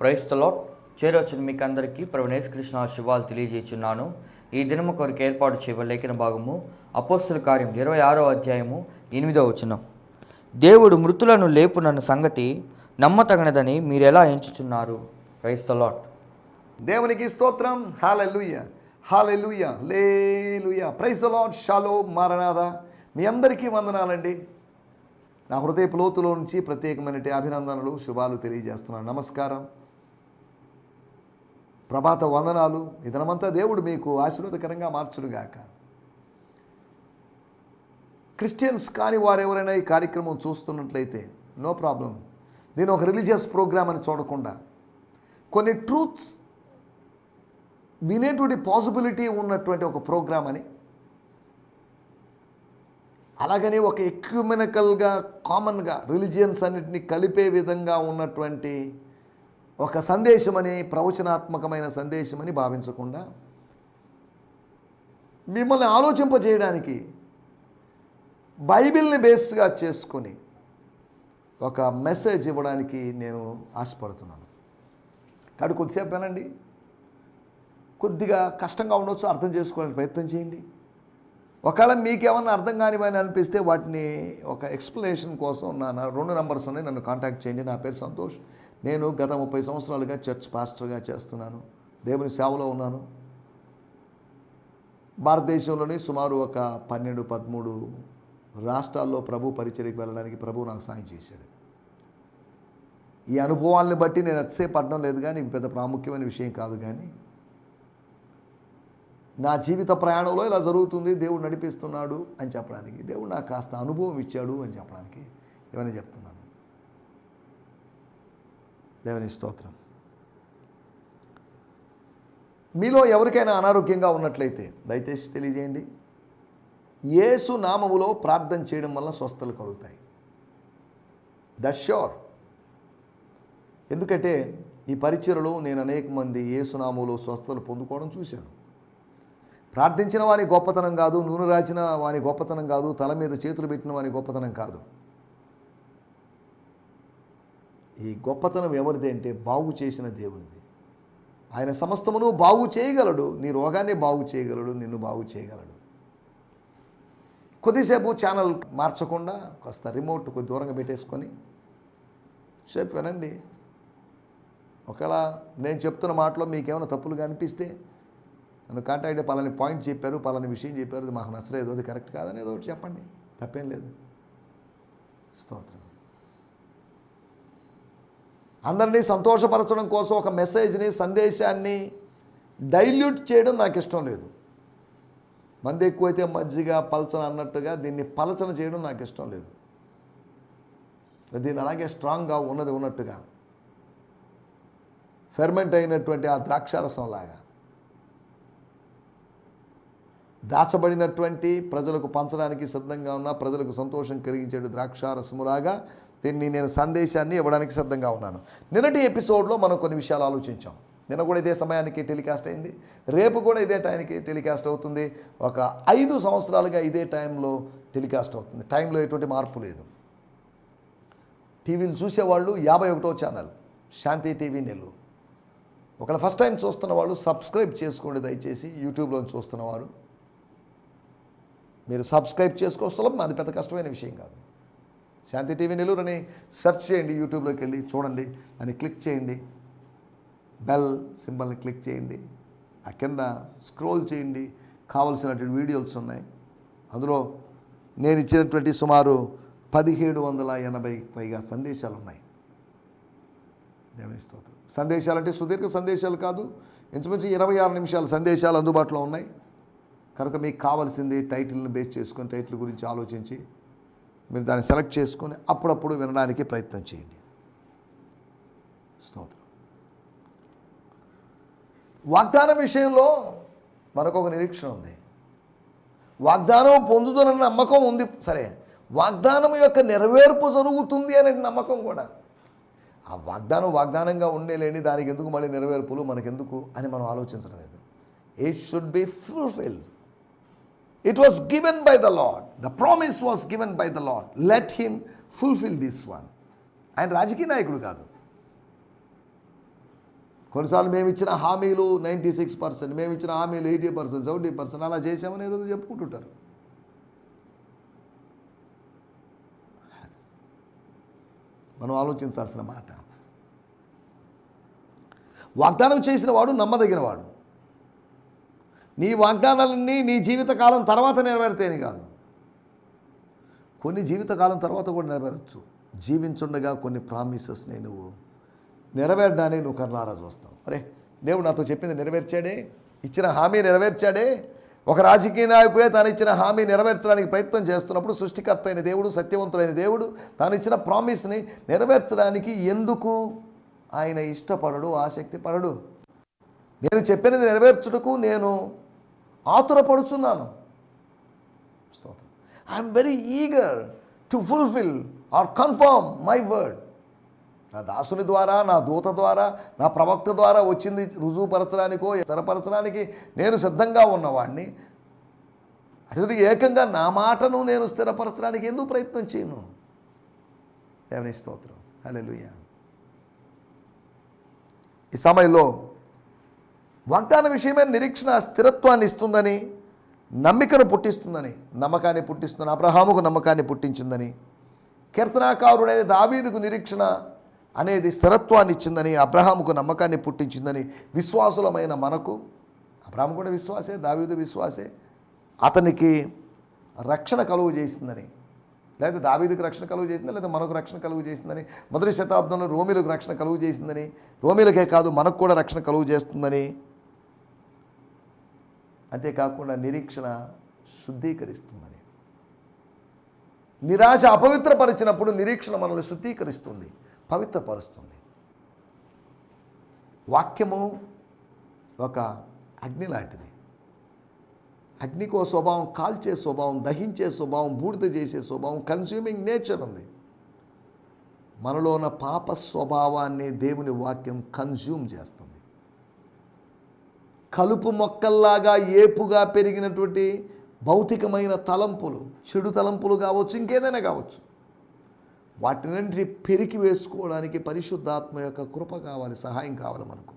క్రైస్తలో చేరొచ్చిన మీకు అందరికీ ప్రవణేశ్ కృష్ణ శుభాలు తెలియజేస్తున్నాను ఈ దినము కొరకు ఏర్పాటు చేయబడిన భాగము అపోస్తుల కార్యం ఇరవై ఆరో అధ్యాయము ఎనిమిదో వచనం. దేవుడు మృతులను లేపునన్న సంగతి నమ్మతగనదని మీరు ఎలా ఎంచుచున్నారు క్రైస్తలాట్ దేవునికి స్తోత్రం. హాలెలుయ. హాలెలుయ. లేలుయ. ప్రైస్ లాడ్ షాలో మారనాథ. మీ అందరికీ వందనాలండి. నా హృదయపు లోతులో నుంచి ప్రత్యేకమైన అభినందనలు శుభాలు తెలియజేస్తున్నాను. నమస్కారం. ప్రభాత వందనాలు. ఇదనమంతా దేవుడు మీకు ఆశీర్వాదకరంగా మార్చుడుగాక క్రిస్టియన్స్ కాని వారు ఎవరైనా ఈ కార్యక్రమం చూస్తున్నట్లయితే నో ప్రాబ్లం. నేను ఒక రిలీజియస్ ప్రోగ్రామ్ అని చూడకుండా కొన్ని ట్రూత్స్ వినేటువంటి పాసిబిలిటీ ఉన్నటువంటి ఒక ప్రోగ్రామ్ అని. అలాగని ఒక ఎక్యుమెనికల్గా కామన్గా రిలీజియన్స్ అన్నిటిని కలిపే విధంగా ఉన్నటువంటి ఒక సందేశమని ప్రవచనాత్మకమైన సందేశమని భావించకుండా మిమ్మల్ని ఆలోచింపజేయడానికి బైబిల్ని బేస్గా చేసుకొని ఒక మెసేజ్ ఇవ్వడానికి నేను ఆశపడుతున్నాను. కాబట్టి కొద్దిసేపు వినండి. కొద్దిగా కష్టంగా ఉండొచ్చు అర్థం చేసుకోవడానికి ప్రయత్నం చేయండి. ఒకవేళ మీకేమన్నా అర్థం కానివని అనిపిస్తే వాటిని ఒక ఎక్స్ప్లెనేషన్ కోసం నా నా రెండు నంబర్స్ ఉన్నాయి. నన్ను కాంటాక్ట్ చేయండి. నా పేరు సంతోష్. నేను గత ముప్పై సంవత్సరాలుగా చర్చ్ పాస్టర్గా చేస్తున్నాను. దేవుని సేవలో ఉన్నాను. భారతదేశంలోని సుమారు ఒక పన్నెండు పదమూడు రాష్ట్రాల్లో ప్రభు పరిచర్యకి వెళ్ళడానికి ప్రభు నాకు సాయం చేశాడు. ఈ అనుభవాలను బట్టి నేను అతిసే పడడం లేదు కానీ పెద్ద ప్రాముఖ్యమైన విషయం కాదు కానీ నా జీవిత ప్రయాణంలో ఇలా జరుగుతుంది దేవుడు నడిపిస్తున్నాడు అని చెప్పడానికి దేవుడు నాకు కాస్త అనుభవం ఇచ్చాడు అని చెప్పడానికి ఇవన్నీ చెప్తున్నాను. దేవుని స్తోత్రం మీలో ఎవరికైనా అనారోగ్యంగా ఉన్నట్లయితే దయచేసి తెలియజేయండి. యేసు నామములో ప్రార్థన చేయడం వల్ల స్వస్థలు కలుగుతాయి. ద ష్యూర్ ఎందుకంటే ఈ పరిచయలో నేను అనేక మంది ఏసునాములో స్వస్థలు పొందుకోవడం చూశాను. ప్రార్థించిన వాని గొప్పతనం కాదు నూనె రాచిన వాని గొప్పతనం కాదు తల మీద చేతులు పెట్టిన వాని గొప్పతనం కాదు. ఈ గొప్పతనం ఎవరిది అంటే బాగు చేసిన దేవునిది. ఆయన సమస్తమును బాగు చేయగలడు. నీ రోగాన్ని బాగు చేయగలడు. నిన్ను బాగు చేయగలడు. కొద్దిసేపు ఛానల్ మార్చకుండా కాస్త రిమోట్ కొద్ది దూరంగా పెట్టేసుకొని సేపు వినండి. ఒకవేళ నేను చెప్తున్న మాటలో మీకేమైనా తప్పులుగా అనిపిస్తే నన్ను కాంటాక్ట్ పలాని పాయింట్ చెప్పారు పలాని విషయం చెప్పారు మాకు నచ్చలేదు. అది కరెక్ట్ కాదని ఏదో ఒకటి చెప్పండి. తప్పేం లేదు. స్తోత్రం. అందరినీ సంతోషపరచడం కోసం ఒక మెసేజ్ని సందేశాన్ని డైల్యూట్ చేయడం నాకు ఇష్టం లేదు. మంది ఎక్కువైతే మజ్జిగ పలచన అన్నట్టుగా దీన్ని పలచన చేయడం నాకు ఇష్టం లేదు. దీన్ని అలాగే స్ట్రాంగ్గా ఉన్నది ఉన్నట్టుగా ఫెర్మెంట్ అయినటువంటి ఆ ద్రాక్షారసంలాగా దాచబడినటువంటి ప్రజలకు పంచడానికి సిద్ధంగా ఉన్న ప్రజలకు సంతోషం కలిగించే ద్రాక్షారసములాగా దీన్ని నేను సందేశాన్ని ఇవ్వడానికి సిద్ధంగా ఉన్నాను. నిన్నటి ఎపిసోడ్లో మనం కొన్ని విషయాలు ఆలోచించాం. నిన్న కూడా ఇదే సమయానికి టెలికాస్ట్ అయింది. రేపు కూడా ఇదే టైంకి టెలికాస్ట్ అవుతుంది. ఒక ఐదు సంవత్సరాలుగా ఇదే టైంలో టెలికాస్ట్ అవుతుంది. టైంలో ఎటువంటి మార్పు లేదు. టీవీలు చూసేవాళ్ళు యాభై ఒకటో ఛానల్ శాంతి టీవీ నెల్లూరు. ఒకవేళ ఫస్ట్ టైం చూస్తున్న వాళ్ళు సబ్స్క్రైబ్ చేసుకోండి దయచేసి. యూట్యూబ్లో చూస్తున్నవారు మీరు సబ్స్క్రైబ్ చేసుకోవడం సులభం. అది పెద్ద కష్టమైన విషయం కాదు. శాంతి టీవీ నెల్లూరుని సెర్చ్ చేయండి యూట్యూబ్లోకి వెళ్ళి చూడండి అని క్లిక్ చేయండి. బెల్ సింబల్ని క్లిక్ చేయండి. ఆ కింద స్క్రోల్ చేయండి. కావలసినటువంటి వీడియోస్ ఉన్నాయి. అందులో నేను ఇచ్చినటువంటి సుమారు పదిహేడు వందల ఎనభై పైగా సందేశాలు ఉన్నాయి. దేవుని స్తోత్రం. సందేశాలు అంటే సుదీర్ఘ సందేశాలు కాదు ఇంచుమించు ఇరవై ఆరు నిమిషాల సందేశాలు అందుబాటులో ఉన్నాయి. కనుక మీకు కావాల్సింది టైటిల్ని బేస్ చేసుకొని టైటిల్ గురించి ఆలోచించి మీరు దాన్ని సెలెక్ట్ చేసుకొని అప్పుడప్పుడు వినడానికి ప్రయత్నం చేయండి. స్తోత్రం. వాగ్దానం విషయంలో మనకు ఒక నిరీక్షణ ఉంది. వాగ్దానం పొందుతున్న నమ్మకం ఉంది. సరే వాగ్దానం యొక్క నెరవేర్పు జరుగుతుంది అనే నమ్మకం కూడా. ఆ వాగ్దానం వాగ్దానంగా ఉండేలేని దానికి ఎందుకు మళ్ళీ నెరవేర్పులు మనకెందుకు అని మనం ఆలోచించడం లేదు. It should be fulfil it was given by the Lord the promise was given by the Lord let him fulfil this one ఆయన రాజకీయ నాయకుడు కాదు. కొన్నిసార్లు మేము ఇచ్చిన హామీలు నైంటీ సిక్స్ పర్సెంట్ మేము ఇచ్చిన హామీలు ఎయిటీ పర్సెంట్ సెవెంటీ పర్సెంట్ అలా చేసామని ఏదో చెప్పుకుంటుంటారు. మనం ఆలోచించాల్సిన మాట. వాగ్దానం చేసిన వాడు నమ్మదగిన వాడు. నీ వాగ్దానాలన్నీ నీ జీవితకాలం తర్వాత నెరవేరుతాయని కాదు. కొన్ని జీవితకాలం తర్వాత కూడా నెరవేరచ్చు. జీవించుండగా కొన్ని ప్రామిసెస్ని నువ్వు నెరవేరడానికి నువ్వు కర్ణారా చూస్తావు అరే దేవుడు నాతో చెప్పింది నెరవేర్చాడే? ఇచ్చిన హామీ నెరవేర్చాడే? ఒక రాజకీయ నాయకుడే తాను ఇచ్చిన హామీ నెరవేర్చడానికి ప్రయత్నం చేస్తున్నప్పుడు సృష్టికర్త అయిన దేవుడు సత్యవంతుడైన దేవుడు తాను ఇచ్చిన ప్రామిస్ని నెరవేర్చడానికి ఎందుకు ఆయన ఇష్టపడడు ఆసక్తి పడడు నేను చెప్పినది నెరవేర్చుటకు నేను ఆతురపడుచున్నాను. స్తోత్రం. I'm very eager to fulfil or confirm my word నా దాసుని ద్వారా నా దూత ద్వారా నా ప్రవక్త ద్వారా వచ్చింది రుజువుపరచడానికో స్థిరపరచడానికి నేను సిద్ధంగా ఉన్నవాడిని అటు ఏకంగా నా మాటను నేను స్థిరపరచడానికి ఎందుకు ప్రయత్నం చేయను? దేవుని స్తోత్రం. హల్లెలూయా. ఈ సమయంలో వాగ్దాన విషయమే నిరీక్షణ స్థిరత్వాన్ని ఇస్తుందని నమ్మికను పుట్టిస్తుందని నమ్మకాన్ని పుట్టిస్తుందని అబ్రహాముకు నమ్మకాన్ని పుట్టించిందని కీర్తనాకారుడైన దావీదుకు నిరీక్షణ అనేది స్థిరత్వాన్ని ఇచ్చిందని అబ్రహాముకు నమ్మకాన్ని పుట్టించిందని విశ్వాసులమైన మనకు అబ్రహాము కూడా విశ్వాసే దావీదు విశ్వాసే అతనికి రక్షణ కలుగు చేసిందని లేదా దావీదుకు రక్షణ కలుగు చేసిందని లేదా మనకు రక్షణ కలుగు చేసిందని మొదటి శతాబ్దంలో రోమిలకు రక్షణ కలుగు చేసిందని రోమిలకే కాదు మనకు కూడా రక్షణ కలుగు చేస్తుందని అంతేకాకుండా నిరీక్షణ శుద్ధీకరిస్తుందని. నిరాశ అపవిత్రపరిచినప్పుడు నిరీక్షణ మనల్ని శుద్ధీకరిస్తుంది పవిత్రపరుస్తుంది. వాక్యము ఒక అగ్ని లాంటిది. అగ్నికో స్వభావం కాల్చే స్వభావం దహించే స్వభావం బూడిద చేసే స్వభావం కన్స్యూమింగ్ నేచర్ ఉంది. మనలో ఉన్న పాప స్వభావాన్ని దేవుని వాక్యం కన్జ్యూమ్ చేస్తుంది. కలుపు మొక్కల్లాగా ఏపుగా పెరిగినటువంటి భౌతికమైన తలంపులు చెడు తలంపులు కావచ్చు ఇంకేదైనా కావచ్చు. వాటినంటి పెరికి వేసుకోవడానికి పరిశుద్ధాత్మ యొక్క కృప కావాలి సహాయం కావాలి మనకు.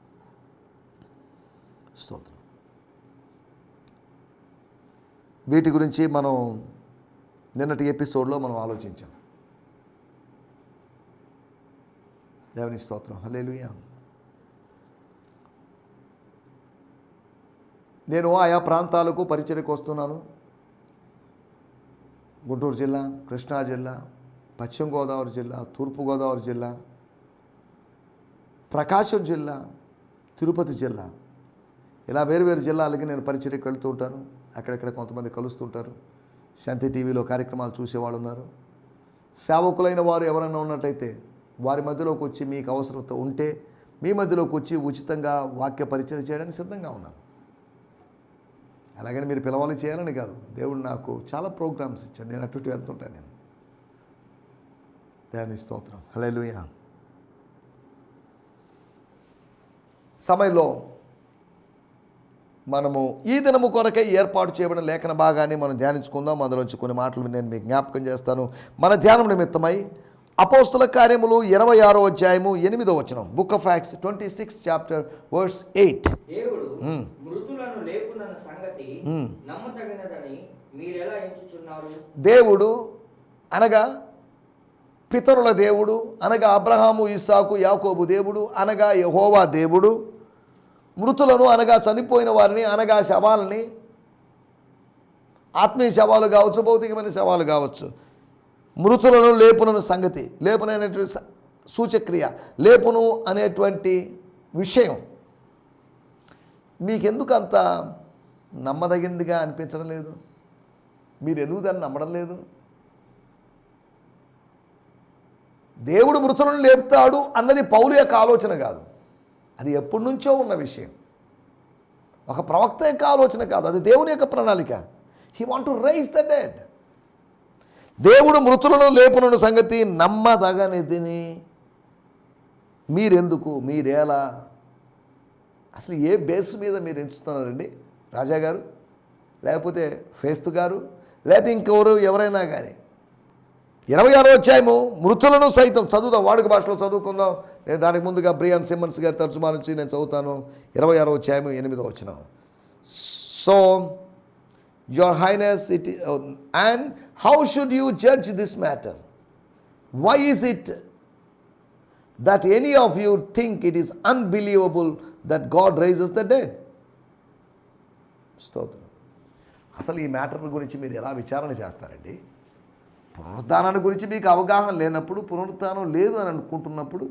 స్తోత్రం. వీటి గురించి మనం నిన్నటి ఎపిసోడ్లో మనం ఆలోచించాం. దేవుని స్తోత్రం. హలేలుయా నేను ఆయా ప్రాంతాలకు పరిచయకు వస్తున్నాను. గుంటూరు జిల్లా కృష్ణా జిల్లా పశ్చిమ గోదావరి జిల్లా తూర్పుగోదావరి జిల్లా ప్రకాశం జిల్లా తిరుపతి జిల్లా. ఇలా వేరు వేరు జిల్లాలకి నేను పరిచయకు వెళ్తూ ఉంటాను. అక్కడక్కడ కొంతమంది కలుస్తుంటారు. శాంతి టీవీలో కార్యక్రమాలు చూసేవాళ్ళు ఉన్నారు. సేవకులైన వారు ఎవరైనా ఉన్నట్టయితే వారి మధ్యలోకి వచ్చి మీకు అవసరత ఉంటే మీ మధ్యలోకి వచ్చి ఉచితంగా వాక్య పరిచయం చేయడానికి సిద్ధంగా ఉన్నాను. అలాగని మీరు పిలవాలి చేయాలని కాదు. దేవుడు నాకు చాలా ప్రోగ్రామ్స్ ఇచ్చాడు. నేను అటు ఇటు వెళ్తుంటాను నేను. దాని స్తోత్రం. హల్లెలూయా. సమయంలో మనము ఈ దినము కొరకై ఏర్పాటు చేయబడిన లేఖన భాగాన్ని మనం ధ్యానించుకుందాం. అందులోంచి కొన్ని మాటలు నేను మీకు జ్ఞాపకం చేస్తాను. మన ధ్యానం నిమిత్తమై అపోస్తుల కార్యములు ఇరవై ఆరో అధ్యాయము ఎనిమిదో వచనం. Book of Acts twenty six chapter verse eight దేవుడు అనగా పితరుల దేవుడు అనగా అబ్రహాము ఇస్సాకు యాకోబు దేవుడు అనగా యహోవా దేవుడు మృతులను అనగా చనిపోయిన వారిని అనగా శవాలని ఆత్మీయ శవాలు కావచ్చు భౌతికమైన శవాలు కావచ్చు మృతులను లేపునను సంగతి. లేపునైనటువంటి సూచక్రియ. లేపును అనేటువంటి విషయం. మీకెందుకు అంత నమ్మదగిందిగా అనిపించడం లేదు? మీరు ఎందుకు దాన్ని నమ్మడం లేదు? దేవుడు మృతులను లేపుతాడు అన్నది పౌలు యొక్క ఆలోచన కాదు. అది ఎప్పటి నుంచో ఉన్న విషయం. ఒక ప్రవక్త యొక్క ఆలోచన కాదు. అది దేవుని యొక్క ప్రణాళిక. He want to raise the dead దేవుడు మృతులను లేపునన్న సంగతి నమ్మదగనిదిని మీరెందుకు? మీరేలా? అసలు ఏ బేస్ మీద మీరు ఎంచుతున్నారండి? రాజా గారు? లేకపోతే ఫేస్తు గారు? లేకపోతే ఇంకెవరు? ఎవరైనా కానీ ఇరవై ఆరో అధ్యాయము మృతులను సైతం చదువుదాం. వాడుక భాషలో చదువుకుందాం. నేను దానికి ముందుగా బ్రియాన్ సిమ్మన్స్ గారి తర్జుమా నుంచి నేను చదువుతాను. ఇరవై ఆరో అధ్యాయము ఎనిమిదో వచ్చినాం so your highness it and how should you judge this matter why is it that any of you think it is unbelievable that God raises the day స్తోత్రం. అసలు ఈ మ్యాటర్ గురించి మీరు ఎలా విచారణ చేస్తారండి? పునరుద్ధానాన్ని గురించి మీకు అవగాహన లేనప్పుడు పునరుద్ధానం లేదు అని అనుకుంటున్నప్పుడు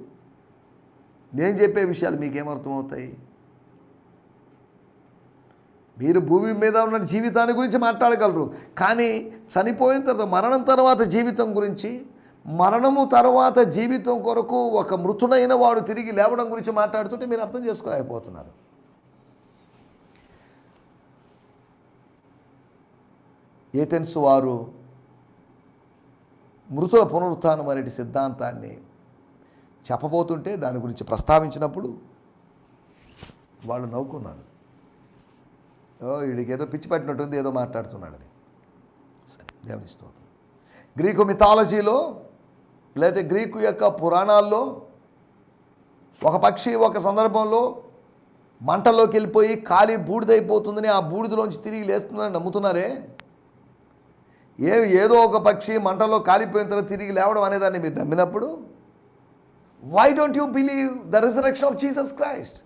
నేను చెప్పే విషయాలు మీకేమర్థమవుతాయి మీరు భూమి మీద ఉన్న జీవితాన్ని గురించి మాట్లాడగలరు. కానీ చనిపోయిన తర్వాత మరణం తర్వాత జీవితం గురించి మరణము తర్వాత జీవితం కొరకు ఒక మృతుడైన వాడు తిరిగి లేవడం గురించి మాట్లాడుతుంటే మీరు అర్థం చేసుకోలేకపోతున్నారు. ఏథెన్స్ వారు మృతుల పునరుత్నం అనే సిద్ధాంతాన్ని చెప్పబోతుంటే దాని గురించి ప్రస్తావించినప్పుడు వాళ్ళు నవ్వుకున్నారు. వీడికి ఏదో పిచ్చి పట్టినట్టుంది ఏదో మాట్లాడుతున్నాడని సరే దేవుని స్తోత్రం. గ్రీకు మిథాలజీలో లేదా గ్రీకు యొక్క పురాణాల్లో ఒక పక్షి ఒక సందర్భంలో మంటలోకి వెళ్ళిపోయి కాలి బూడిదైపోతుందని ఆ బూడిదలోంచి తిరిగి లేస్తుందని నమ్ముతున్నారే? ఏ ఏదో ఒక పక్షి మంటలో కాలిపోయిన తర్వాత తిరిగి లేవడం అనేదాన్ని మీరు నమ్మినప్పుడు? Why don't you believe the resurrection of Jesus Christ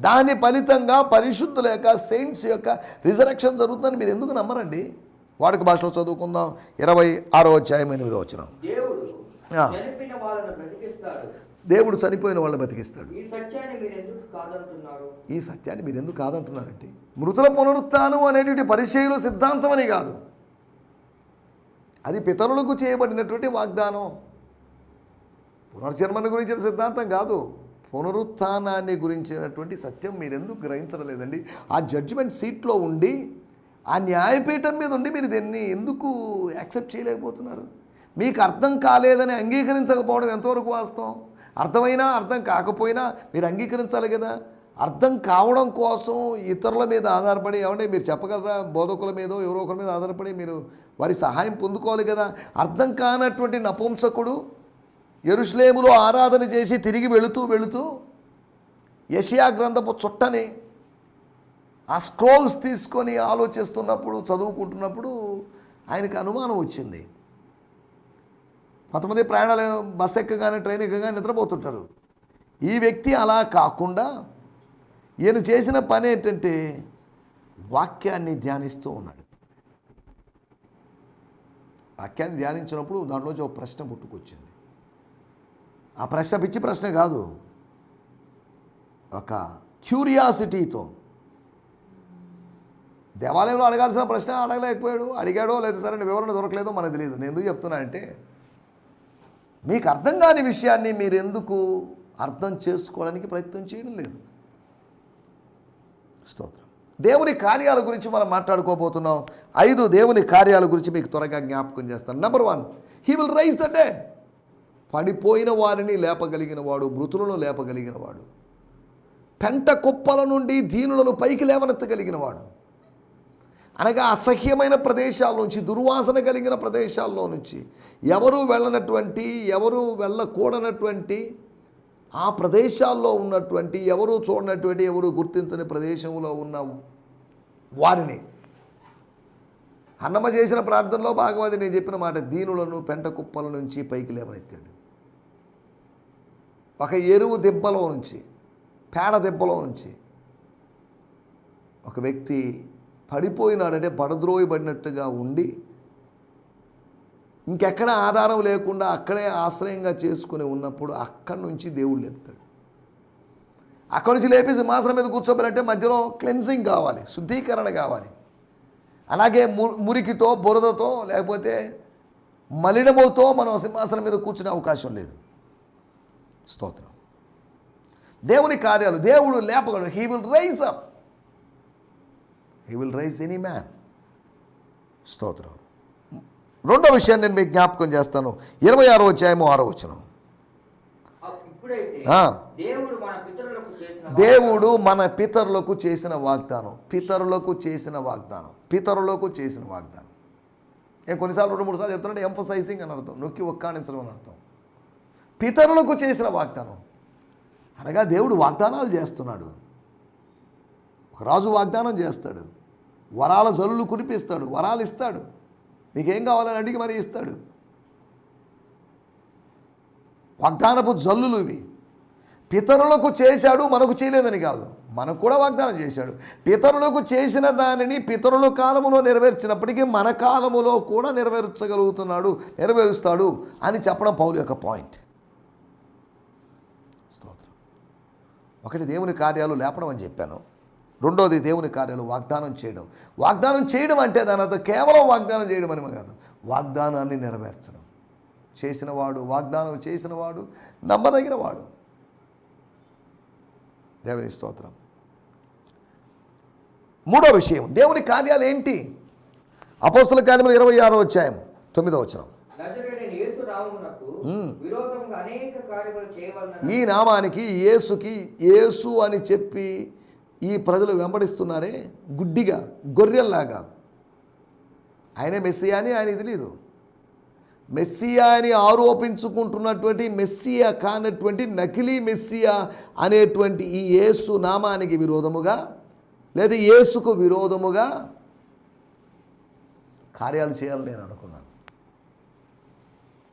దాని ఫలితంగా పరిశుద్ధుల యొక్క సెయింట్స్ యొక్క రిజరెక్షన్ జరుగుతుందని మీరు ఎందుకు నమ్మరండి? వాడుక భాషలో చదువుకుందాం. ఇరవై ఆరో అధ్యాయం ఎనిమిదో వచ్చిన దేవుడు. చనిపోయిన వాళ్ళను బతికిస్తాడు ఈ సత్యాన్ని మీరు ఎందుకు కాదంటున్నారు? ఈ సత్యాన్ని మీరు ఎందుకు కాదంటున్నారంటే మృతుల పునరుత్థానం అనేటువంటి పరిచయలు సిద్ధాంతం అని కాదు. అది పితరులకు చేయబడినటువంటి వాగ్దానం. పునర్జన్మని గురించిన సిద్ధాంతం కాదు. పునరుత్నాన్ని గురించినటువంటి సత్యం మీరు ఎందుకు గ్రహించడం లేదండి ఆ జడ్జిమెంట్ సీట్లో ఉండి ఆ న్యాయపీఠం మీద ఉండి మీరు దీన్ని ఎందుకు యాక్సెప్ట్ చేయలేకపోతున్నారు? మీకు అర్థం కాలేదని అంగీకరించకపోవడం ఎంతవరకు వాస్తవం? అర్థమైనా అర్థం కాకపోయినా మీరు అంగీకరించాలి కదా? అర్థం కావడం కోసం ఇతరుల మీద ఆధారపడి ఏమంటే మీరు చెప్పగలరా? బోధకుల మీదో ఎవరో ఒకరి మీద ఆధారపడి మీరు వారి సహాయం పొందుకోవాలి కదా? అర్థం కానటువంటి నపుంసకుడు ఎరుశ్లేములో ఆరాధన చేసి తిరిగి వెళుతూ వెళుతూ యషియా గ్రంథపు చుట్టని ఆ స్క్రోల్స్ తీసుకొని ఆలోచిస్తున్నప్పుడు చదువుకుంటున్నప్పుడు ఆయనకు అనుమానం వచ్చింది. కొంతమంది ప్రయాణాలు బస్ ఎక్కగానే ట్రైన్ ఎక్కగానే నిద్రపోతుంటారు. ఈ వ్యక్తి అలా కాకుండా ఈయన చేసిన పని ఏంటంటే వాక్యాన్ని ధ్యానిస్తూ ఉన్నాడు. వాక్యాన్ని ధ్యానించినప్పుడు దాంట్లోంచి ఒక ప్రశ్న పుట్టుకొచ్చింది. ఆ ప్రశ్న పిచ్చి ప్రశ్న కాదు. ఒక క్యూరియాసిటీతో. దేవాలయంలో అడగాల్సిన ప్రశ్న అడగలేకపోయాడు. అడిగాడో లేదా సరే వివరణ దొరకలేదో మనకు తెలియదు. నేను ఎందుకు చెప్తున్నా అంటే మీకు అర్థం కాని విషయాన్ని మీరు ఎందుకు అర్థం చేసుకోవడానికి ప్రయత్నం చేయడం లేదు. స్తోత్రం. దేవుని కార్యాల గురించి మనం మాట్లాడుకోబోతున్నాం. ఐదు దేవుని కార్యాల గురించి మీకు త్వరగా జ్ఞాపకం చేస్తాను. Number one he will raise the dead పడిపోయిన వారిని లేపగలిగిన వాడు మృతులను లేపగలిగిన వాడు. పెంట కుప్పల నుండి దీనులను పైకి లేవనెత్తగలిగిన వాడు. అనగా అసహ్యమైన ప్రదేశాల నుంచి దుర్వాసన కలిగిన ప్రదేశాల్లో నుంచి ఎవరు వెళ్ళనటువంటి ఎవరు వెళ్ళకూడనటువంటి ఆ ప్రదేశాల్లో ఉన్నటువంటి ఎవరు చూడనటువంటి ఎవరు గుర్తించని ప్రదేశంలో ఉన్న వారిని. అన్నమ్మ చేసిన ప్రార్థనలో భాగవతి నేను చెప్పిన మాట దీనులను పెంట కుప్పల నుంచి పైకి లేవనెత్తాడు. ఒక ఎరువు దెబ్బలో నుంచి పేడ దెబ్బలో నుంచి ఒక వ్యక్తి పడిపోయినాడంటే పడద్రోయబడినట్టుగా ఉండి ఇంకెక్కడ ఆధారం లేకుండా అక్కడే ఆశ్రయంగా చేసుకుని ఉన్నప్పుడు అక్కడి నుంచి దేవుడు లేపుతాడు. అక్కడి నుంచి లేపి సింహాసనం మీద కూర్చోబెలంటే మధ్యలో క్లెన్సింగ్ కావాలి శుద్ధీకరణ కావాలి. అలాగే ము- మురికితో బురదతో లేకపోతే మలినములతో మనం సింహాసనం మీద కూర్చునే అవకాశం లేదు. స్తోత్రం. దేవుని కార్యాలు దేవుడు లేపగలడు. He will raise up he will raise any man స్తోత్రం. రెండో విషయాన్ని నేను మీకు జ్ఞాపకం చేస్తాను. ఇరవై ఆరో అధ్యాయము ఆరో వచనం. చేసిన దేవుడు మన పితరులకు చేసిన వాగ్దానం. పితరులకు చేసిన వాగ్దానం. పితరులకు చేసిన వాగ్దానం. నేను కొన్నిసార్లు రెండు మూడు సార్లు చెప్తున్నాడు ఎంఫసైజింగ్ అని అర్థం. నొక్కి ఒక్కాణించడం అని అర్థం. పితరులకు చేసిన వాగ్దానం. అనగా దేవుడు వాగ్దానాలు చేస్తున్నాడు. ఒక రాజు వాగ్దానం చేస్తాడు. వరాల జల్లులు కురిపిస్తాడు వరాలు ఇస్తాడు. నీకేం కావాలని అడిగి మరి ఇస్తాడు. వాగ్దానపు జల్లులు ఇవి. పితరులకు చేశాడు మనకు చేయలేదని కాదు. మనకు కూడా వాగ్దానం చేశాడు. పితరులకు చేసిన దానిని పితరుల కాలములో నెరవేర్చినప్పటికీ మన కాలములో కూడా నెరవేర్చగలుగుతున్నాడు నెరవేరుస్తాడు అని చెప్పడం పౌలు యొక్క పాయింట్ స్తోత్రం ఒకటి దేవుని కార్యాలు లేపడం అని చెప్పాను. రెండోది దేవుని కార్యాలు వాగ్దానం చేయడం. వాగ్దానం చేయడం అంటే దాని అర్థం కేవలం వాగ్దానం చేయడం అని కాదు. వాగ్దానాన్ని నెరవేర్చడం. చేసినవాడు వాగ్దానం చేసినవాడు నమ్మదగినవాడు దేవుని స్తోత్రం. మూడో విషయం దేవుని కార్యాలు ఏంటి? అపోస్తుల కార్యములు ఇరవై ఆరో అధ్యాయం తొమ్మిదో వచ్చినాం ఈ నామానికి యేసుకి యేసు అని చెప్పి ఈ ప్రజలు వెంబడిస్తున్నారే గుడ్డిగా గొర్రెల్లాగా. ఆయనే మెస్సియా అని ఆయనకి తెలియదు మెస్సియా అని ఆరోపించుకుంటున్నటువంటి మెస్సియా కానటువంటి నకిలీ మెస్సియా అనేటువంటి ఈ యేసు నామానికి విరోధముగా లేదా యేసుకు విరోధముగా కార్యాలు చేయాలని నేను అనుకున్నాను.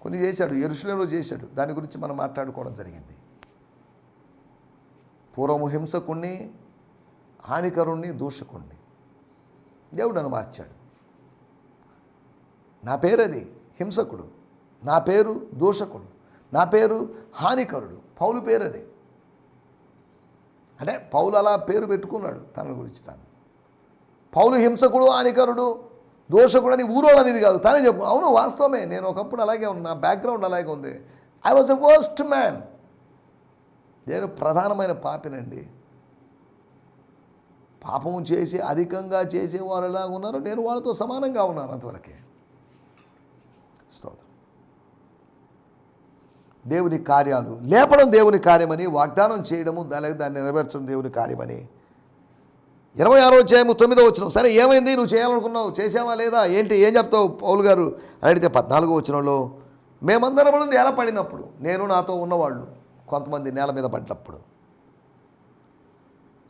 కొన్ని చేశాడు ఎరుషులలో చేశాడు. దాని గురించి మనం మాట్లాడుకోవడం జరిగింది. పూర్వము హింసకుణ్ణి హానికరుణ్ణి దూషకుణ్ణి. దేవుడు నన్ను మార్చాడు. నా పేరు అది హింసకుడు నా పేరు దూషకుడు నా పేరు హానికరుడు పౌలు పేరు అది అంటే పౌలు అలా పేరు పెట్టుకున్నాడు తన గురించి తాను. పౌలు హింసకుడు హానికరుడు దోషకుడు అని ఊరోళ్ళు అనేది కాదు. తానే చెప్పు. అవును వాస్తవమే. నేను ఒకప్పుడు అలాగే ఉన్నా. బ్యాక్గ్రౌండ్ అలాగే ఉంది. I was a worst man నేను ప్రధానమైన పాపినండి. పాపము చేసి అధికంగా చేసేవారు ఎలా ఉన్నారో నేను వాళ్ళతో సమానంగా ఉన్నాను అంతవరకే. స్తోత్రం. దేవుని కార్యాలు లేపడం దేవుని కార్యమని వాగ్దానం చేయడము దాని దాన్ని నెరవేర్చడం దేవుని కార్యమని ఇరవై ఆరో అధ్యాయము తొమ్మిదో వచ్చిన సరే ఏమైంది? నువ్వు చేయాలనుకున్నావు చేసావా లేదా? ఏంటి? ఏం చెప్తావు పౌలు గారు? అని అడిగితే పద్నాలుగో వచ్చినంలో మేమందరం నేల పడినప్పుడు నేను నాతో ఉన్నవాళ్ళు కొంతమంది నేల మీద పడినప్పుడు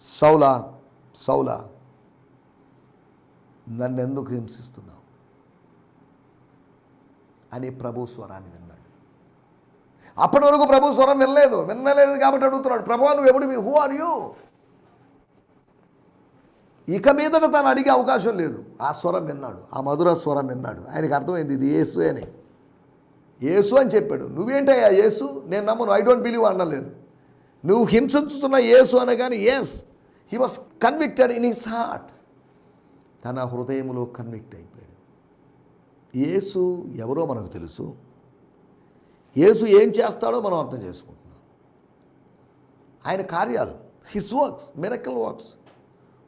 సౌలా సౌలా నన్ను ఎందుకు హింసిస్తున్నావు? అని ప్రభు స్వరాన్ని విన్నాడు. అప్పటి వరకు ప్రభు స్వరం వినలేదు. వినలేదు కాబట్టి అడుగుతున్నాడు ప్రభు నువ్వు ఎప్పుడు హూ ఆర్ యూ ఇక మీదట తను అడిగే అవకాశం లేదు. ఆ స్వరం విన్నాడు. ఆ మధుర స్వరం విన్నాడు. ఆయనకు అర్థమైంది ఇది యేసు అని. యేసు అని చెప్పాడు. నువ్వేంటయ్యా యేసు? నేను నమ్మను. ఐ డోంట్ బిలీవ్ అనలేదు నువ్వు హింసించుతున్న యేసు అనగానే yes he was convicted in his heart తన హృదయంలో కన్విక్ట్ అయిపోయాడు. యేసు ఎవరో మనకు తెలుసు. యేసు ఏం చేస్తాడో మనం అర్థం చేసుకుంటున్నాం. ఆయన కార్యాలు his works miracle works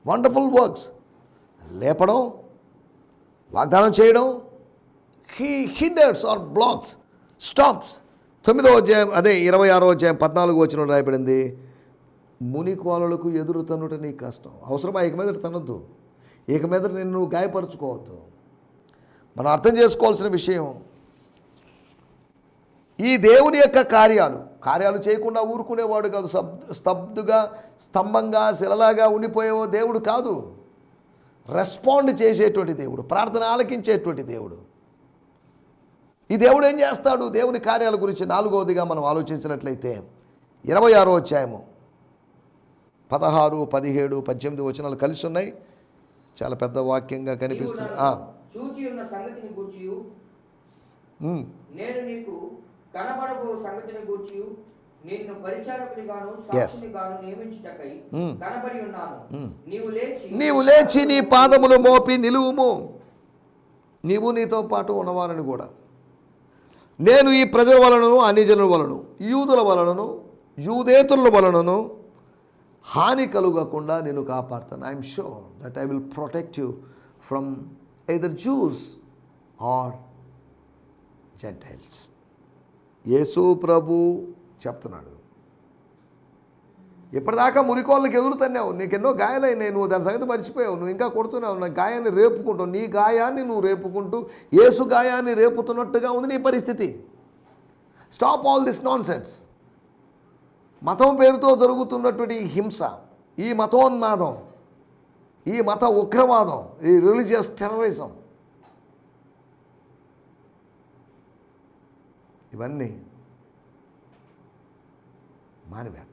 wonderful works లేపడం వాగ్దానం చేయడం he hinders or blocks stops తొమ్మిదో అధ్యాయం అదే ఇరవై ఆరో అధ్యాయం పద్నాలుగు వచ్చిన రాయబడింది మునికోలలకు ఎదురు తన్నుట నీ కష్టం. అవసరమా? ఇక మీద తనొద్దు ఇక మీద నిన్ను గాయపరచుకోవద్దు. మనం అర్థం చేసుకోవాల్సిన విషయం ఈ దేవుని యొక్క కార్యాలు. కార్యాలు చేయకుండా ఊరుకునేవాడు కాదు. సబ్ స్తబ్దుగా స్తంభంగా శిలలాగా ఉండిపోయేవో దేవుడు కాదు. రెస్పాండ్ చేసేటువంటి దేవుడు. ప్రార్థన ఆలకించేటువంటి దేవుడు. ఈ దేవుడు ఏం చేస్తాడు? దేవుని కార్యాల గురించి నాలుగవదిగా మనం ఆలోచించినట్లయితే ఇరవై ఆరో అధ్యాయము. పదహారు పదిహేడు పద్దెనిమిది వచనాలు కలిసి ఉన్నాయి. చాలా పెద్ద వాక్యంగా కనిపిస్తుంది. నేను నీకు కనబడబో సంగతిని గూర్చి నిన్ను పరిచారకుని గాను Yes. సాక్షిని గాను నియమించుటకై Hmm. కనబడి ఉన్నాను Hmm. నీవు లేచి నీవు లేచి నీ పాదములు మోపి నిలువుము నీవు నీతో పాటు ఉన్నవారని కూడా నేను ఈ ప్రజల వలనను అన్యజనుల వలన యూదుల వలనను యూదేతుల వలనను హాని కలుగకుండా నేను కాపాడుతాను I'm sure that I will protect you from either Jews or Gentiles Yesu ప్రభు చెప్తున్నాడు. ఇప్పటిదాకా మురికోళ్ళకి ఎదురుతున్నావు నీకెన్నో గాయాలైనాయి నువ్వు దాని సంగతి మర్చిపోయావు నువ్వు ఇంకా కొడుతున్నావు నా గాయాన్ని రేపుకుంటావు నీ గాయాన్ని నువ్వు రేపుకుంటూ ఏసు గాయాన్ని రేపుతున్నట్టుగా ఉంది నీ పరిస్థితి. Stop all this nonsense మతం పేరుతో జరుగుతున్నటువంటి ఈ హింస ఈ మతోన్మాదం ఈ మత ఉగ్రవాదం ఈ రిలీజియస్ టెర్రరిజం ఇవన్నీ మానివేద్దాం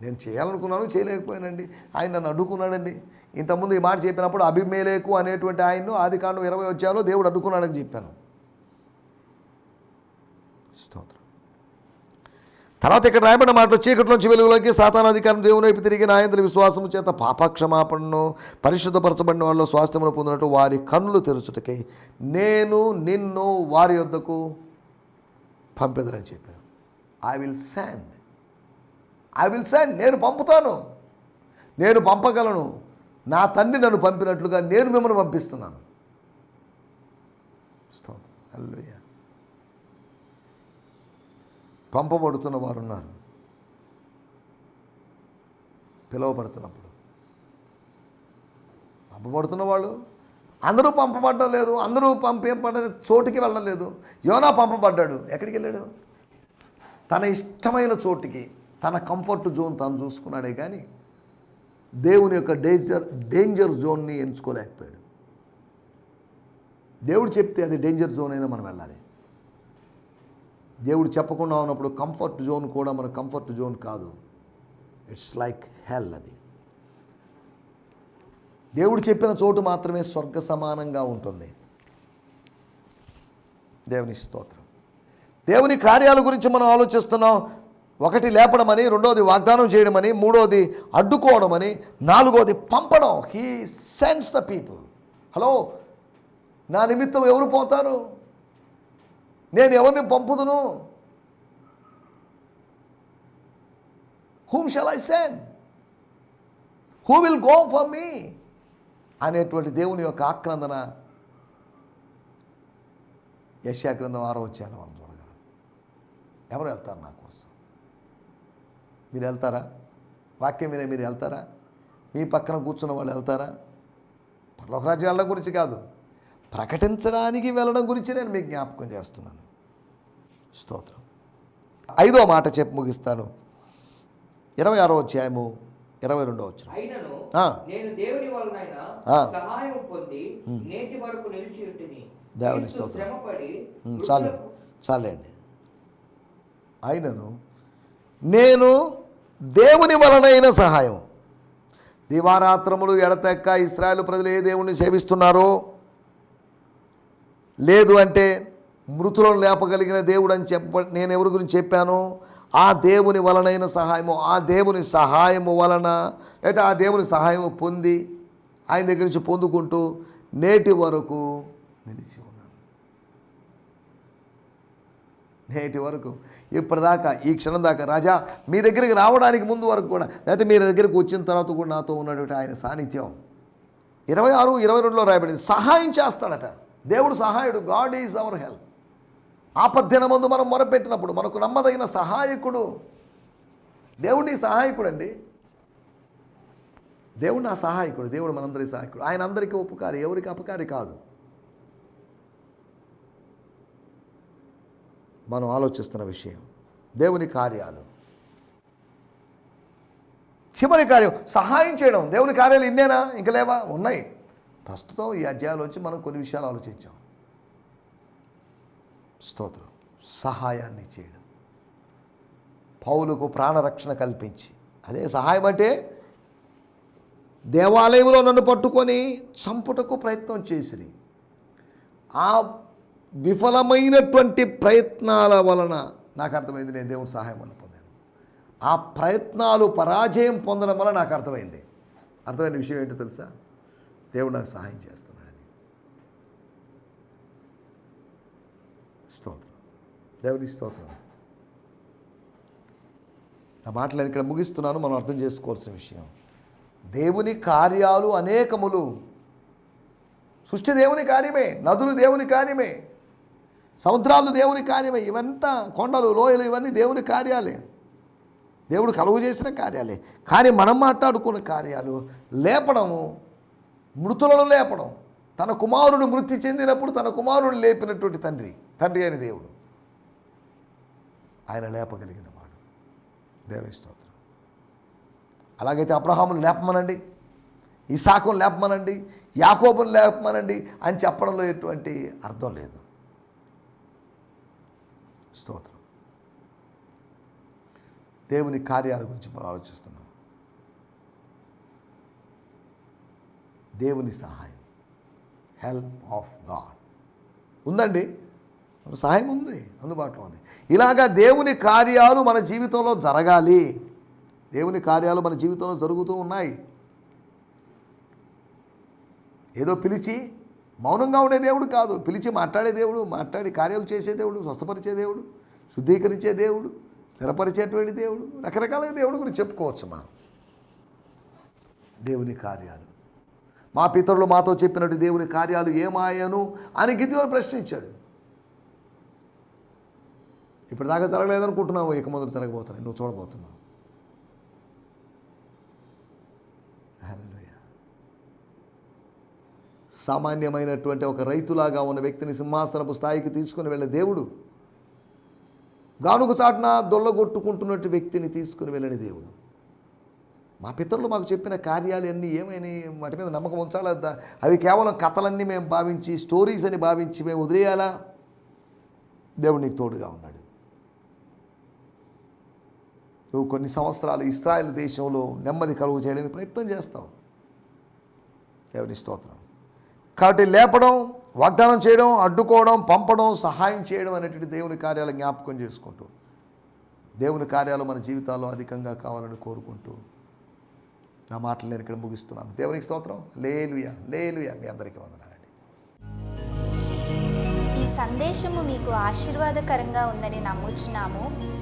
నేను చేయాలనుకున్నాను చేయలేకపోయానండి. ఆయన నన్ను అడ్డుకున్నాడండి. ఇంతకుముందు ఈ మాట చెప్పినప్పుడు అభిమేలేకు అనేటువంటి ఆయన్ను ఆది కాండం ఇరవై వచ్చాలో దేవుడు అడ్డుకున్నాడని చెప్పాను. స్తోత్రం. తర్వాత ఇక్కడ రాయబడిన మాటలు చీకట్లోంచి వెలుగులోకి సాతాన అధికారం దేవుని వైపు తిరిగి నాయందుల విశ్వాసము చేత పాపక్షమాపణను పరిశుద్ధపరచబడిన వాళ్ళు స్వాస్థ్యమును పొందినట్టు వారి కన్నులు తెరుచుటకై నేను నిన్ను వారి యొద్దకు పంపెదరని చెప్పాను. I will send I will send నేను పంపుతాను. నేను పంపగలను. నా తండ్రి నన్ను పంపినట్లుగా నేను మిమ్మల్ని పంపిస్తున్నాను. స్తోత్రం. పంపబడుతున్న వారు ఉన్నారు. పిలువబడుతున్నప్పుడు. పంపబడుతున్న వాళ్ళు అందరూ పంపబడడం లేదు అందరూ పంపింపబడ చోటుకి వెళ్ళడం లేదు. యోనా పంపబడ్డాడు. ఎక్కడికి వెళ్ళాడు? తన ఇష్టమైన చోటుకి తన కంఫర్ట్ జోన్ తను చూసుకున్నాడే కానీ దేవుని యొక్క డేంజర్ డేంజర్ జోన్ని ఎంచుకోలేకపోయాడు. దేవుడు చెప్తే అది డేంజర్ జోన్ అయినా మనం వెళ్ళాలి. దేవుడు చెప్పకుండా ఉన్నప్పుడు కంఫర్ట్ జోన్ కూడా మన కంఫర్ట్ జోన్ కాదు. ఇట్స్ లైక్ హెల్ అది. దేవుడు చెప్పిన చోటు మాత్రమే స్వర్గ సమానంగా ఉంటుంది. దేవుని స్తోత్రం. దేవుని కార్యాల గురించి మనం ఆలోచిస్తున్నాం. ఒకటి లేపడమని రెండోది వాగ్దానం చేయడమని మూడోది అడ్డుకోవడమని నాలుగోది పంపడం. He sends the people hello నా నిమిత్తం ఎవరు పోతారు? నేను ఎవరిని పంపుదును? Whom shall I send who will go for me అనేటువంటి దేవుని యొక్క ఆక్రందన యశాగ్రంథం ఆరో వచ్చాను మనం చూడగలం. ఎవరు వెళ్తారు నా కోసం? మీరు వెళ్తారా? వాక్యం వినే మీరు వెళ్తారా? మీ పక్కన కూర్చున్న వాళ్ళు వెళ్తారా? పర్లోకరాజ్యం వెళ్ళడం గురించి కాదు. ప్రకటించడానికి వెళ్ళడం గురించి నేను మీకు జ్ఞాపకం చేస్తున్నాను. స్తోత్రం. ఐదో మాట చెప్పి ముగిస్తాను. ఇరవై ఆరో అధ్యాయము ఇరవై రెండో వచ్చిన దేవుని స్తోత్రం. చాలండి. చాలండి. అయినను నేను దేవుని వలనైన సహాయం. దివారాత్రములు ఎడతెక్క ఇస్రాయేల్ ప్రజలు ఏ దేవుణ్ణి సేవిస్తున్నారో? లేదు అంటే మృతులను లేపగలిగిన దేవుడు అని చెప్ప నేను ఎవరి గురించి చెప్పాను? ఆ దేవుని వలనైన సహాయము ఆ దేవుని సహాయము వలన లేదా ఆ దేవుని సహాయము పొంది ఆయన దగ్గర నుంచి పొందుకుంటూ నేటి వరకు నిలిచి ఉన్నాను. నేటి వరకు ఇప్పటిదాకా ఈ క్షణం దాకా రాజా మీ దగ్గరికి రావడానికి ముందు వరకు కూడా లేకపోతే మీ దగ్గరికి వచ్చిన తర్వాత కూడా నాతో ఉన్నటువంటి ఆయన సాన్నిధ్యం. ఇరవై ఆరు ఇరవై రెండులో రాయబడింది సహాయం చేస్తాడట. దేవుడు సహాయుడు గాడ్ ఈజ్ అవర్ హెల్ప్ ఆపద్దినమందు మనం మొరపెట్టినప్పుడు మనకు నమ్మదగిన సహాయకుడు. దేవుడి సహాయకుడు అండి దేవుడు నా సహాయకుడు దేవుడు మనందరి సహాయకుడు. ఆయన అందరికీ ఉపకారి ఎవరికి అపకారి కాదు. మనం ఆలోచిస్తున్న విషయం దేవుని కార్యాలు. చివరి కార్యం సహాయం చేయడం. దేవుని కార్యాలు ఇన్నేనా? ఇంకా లేవా? ఉన్నాయి. ప్రస్తుతం ఈ అధ్యాయాలు వచ్చి మనం కొన్ని విషయాలు ఆలోచించాం. స్తోత్రం. సహాయాన్ని చేయడం. పౌలకు ప్రాణరక్షణ కల్పించి. అదే సహాయం అంటే దేవాలయంలో నన్ను పట్టుకొని చంపుటకు ప్రయత్నం చేసిరి. ఆ విఫలమైనటువంటి ప్రయత్నాల వలన నాకు అర్థమైంది నేను దేవుని సహాయం అని పొందాను. ఆ ప్రయత్నాలు పరాజయం పొందడం వల్ల నాకు అర్థమైంది. అర్థమైన విషయం ఏంటో తెలుసా? దేవుడు నాకు సహాయం చేస్తున్నాడు. స్తోత్రం. దేవుని స్తోత్రం. నా మాటలు ఇక్కడ ముగిస్తున్నాను మనం అర్థం చేసుకోవాల్సిన విషయం. దేవుని కార్యాలు అనేకములు. సృష్టి దేవుని కార్యమే నదులు దేవుని కార్యమే సముద్రాలు దేవుని కార్యమే ఇవంతా కొండలు లోయలు ఇవన్నీ దేవుని కార్యాలే. దేవుడు కలుగు చేసిన కార్యాలే. కానీ మనం మాట్లాడుకున్న కార్యాలు లేపడము మృతులను లేపడం తన కుమారుడు మృతి చెందినప్పుడు తన కుమారుడు లేపినటువంటి తండ్రి. తండ్రి అయిన దేవుడు. ఆయన లేపగలిగిన వాడు. దేవుని స్తోత్రం. అలాగైతే అబ్రహామును లేపమనండి ఇసాకును లేపమనండి యాకోబును లేపమనండి అని చెప్పడంలో ఎటువంటి అర్థం లేదు. స్తోత్రం. దేవుని కార్యాల గురించి మనం ఆలోచిస్తున్నాం. దేవుని సహాయం. Help of God. ఉందండి? సహాయం ఉంది అందుబాటులో ఉంది. ఇలాగా దేవుని కార్యాలు మన జీవితంలో జరగాలి. దేవుని కార్యాలు మన జీవితంలో జరుగుతూ ఉన్నాయి. ఏదో పిలిచి మౌనంగా ఉండే దేవుడు కాదు. పిలిచి మాట్లాడే దేవుడు మాట్లాడి కార్యాలు చేసే దేవుడు స్వస్థపరిచే దేవుడు శుద్ధీకరించే దేవుడు స్థిరపరిచేటువంటి దేవుడు రకరకాల దేవుడు గురించి చెప్పుకోవచ్చు మనం. దేవుని కార్యాలు. మా పితరులు మాతో చెప్పినట్టు దేవుని కార్యాలు ఏమాయను అని గిద్యోను ప్రశ్నించాడు. ఇప్పుడు దాకా జరగలేదనుకుంటున్నావు ఇక ముందు జరగబోతున్నాయి నువ్వు చూడబోతున్నావు. సామాన్యమైనటువంటి ఒక రైతులాగా ఉన్న వ్యక్తిని సింహాసనపు స్థాయికి తీసుకుని వెళ్ళే దేవుడు గానుగు చాటున దొల్లగొట్టుకుంటున్నట్టు వ్యక్తిని తీసుకుని వెళ్ళని దేవుడు. మా పితరులు మాకు చెప్పిన కార్యాలు అన్నీ ఏమైనాయి వాటి మీద నమ్మకం ఉంచాలా? అవి కేవలం కథలన్నీ మేము భావించి స్టోరీస్ అని భావించి మేము వదిలేయాలా? దేవుడు నీకు తోడుగా ఉన్నాడు. నువ్వు కొన్ని సంవత్సరాలు ఇస్రాయల్ దేశంలో నెమ్మది కలుగు చేయడానికి ప్రయత్నం చేస్తావు. దేవుని స్తోత్రం. కాబట్టి లేపడం వాగ్దానం చేయడం అడ్డుకోవడం పంపడం సహాయం చేయడం అనేటువంటి దేవుని కార్యాలు జ్ఞాపకం చేసుకుంటూ దేవుని కార్యాలు మన జీవితాల్లో అధికంగా కావాలని కోరుకుంటూ నా మాటలు నేను ఇక్కడ ముగిస్తున్నాను. దేవునికి స్తోత్రం. లేలుయ లేలుయ మీ అందరికీ వందనాలండి ఈ సందేశము మీకు ఆశీర్వాదకరంగా ఉందని నమ్ముచున్నాము.